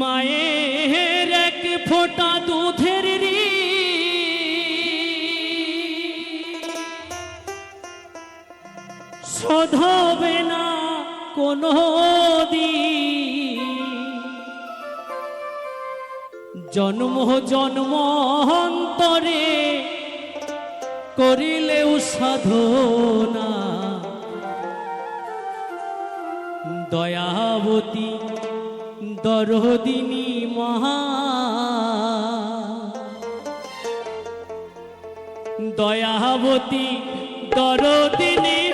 মায়ের এক ফোঁটা দুধের ঋণ শোধ হবে না কোনো জন্ম জন্ম অন্তরে করিলেও সাধনা। দয়াবতী দরদিনী মহা। দয়াবতী দরদিনী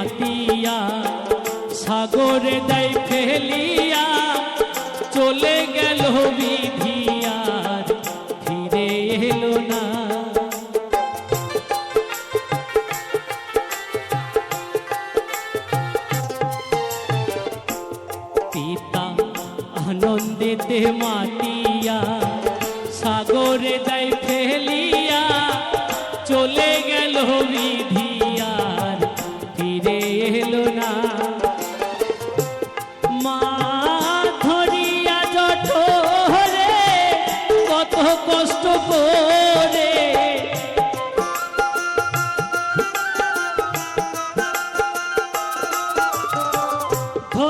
মাতিয়া, সাগরে দেয় ফেলিয়া, চলে গেল বিধিয়ার ফিরে এলো না। পিতা আনন্দেতে মাতিয়া, সাগরে দেয়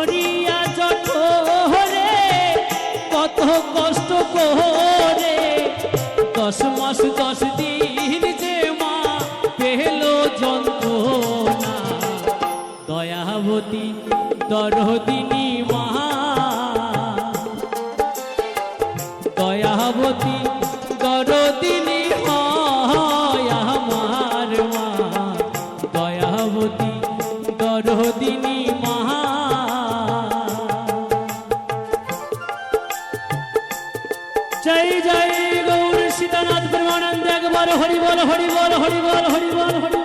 ধরিয়া হরে কত কষ্ট করে জয় জয় গৌর সীতানাথ প্রেমানন্দ একবার হরি বল হরি বল হরি বল হরি বল, হরি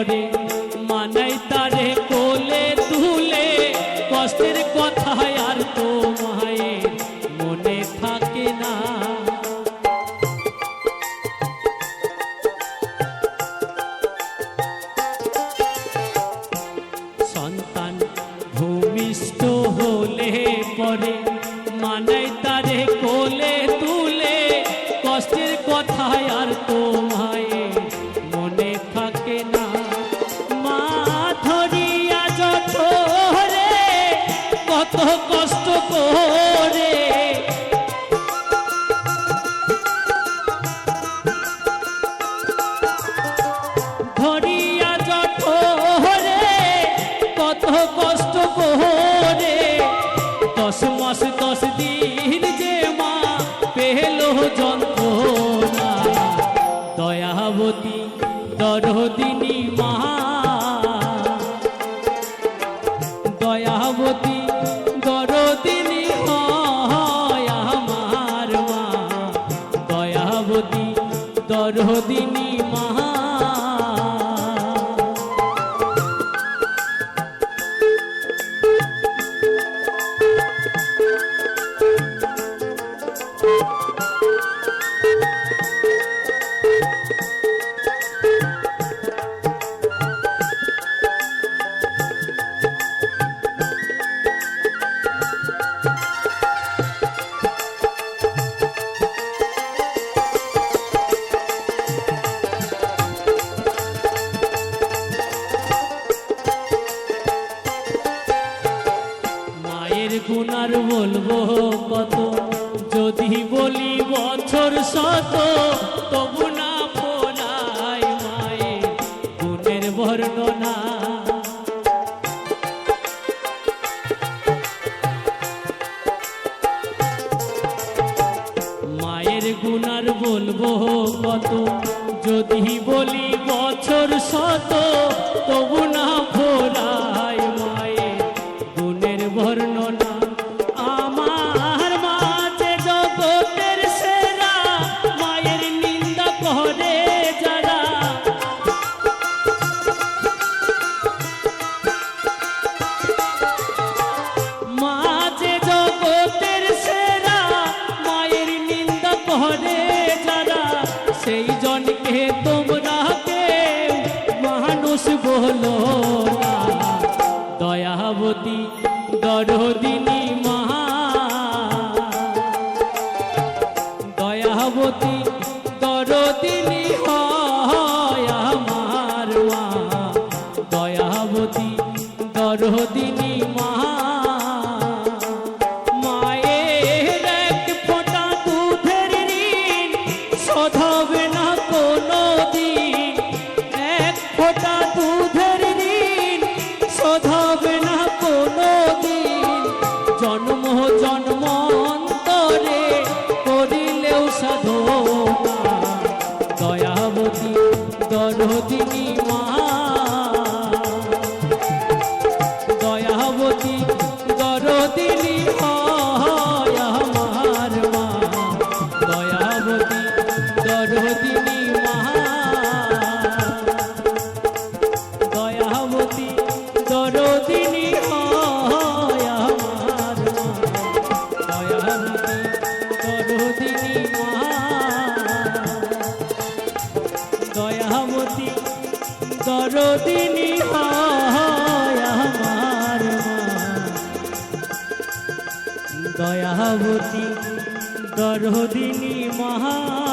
পরে মানাই তারে কোলে তুলে। কষ্টের কথা আর তো মায়ের মনে থাকে না। সন্তান ভূমিষ্ঠ হলে পরে কষ্ট করে। ধরিয়া জঠরে কত কষ্ট করে। দশ মাস দশ দিন গর্ভদিনী মহা কত? যদি বলি বছর শত, তবু না পোনায় মায়ের গুণের বর্ণনা। মায়ের গুণার বলব কত? যদি বলি বছর শত, তবু শাহাবতী দরদিনী মহা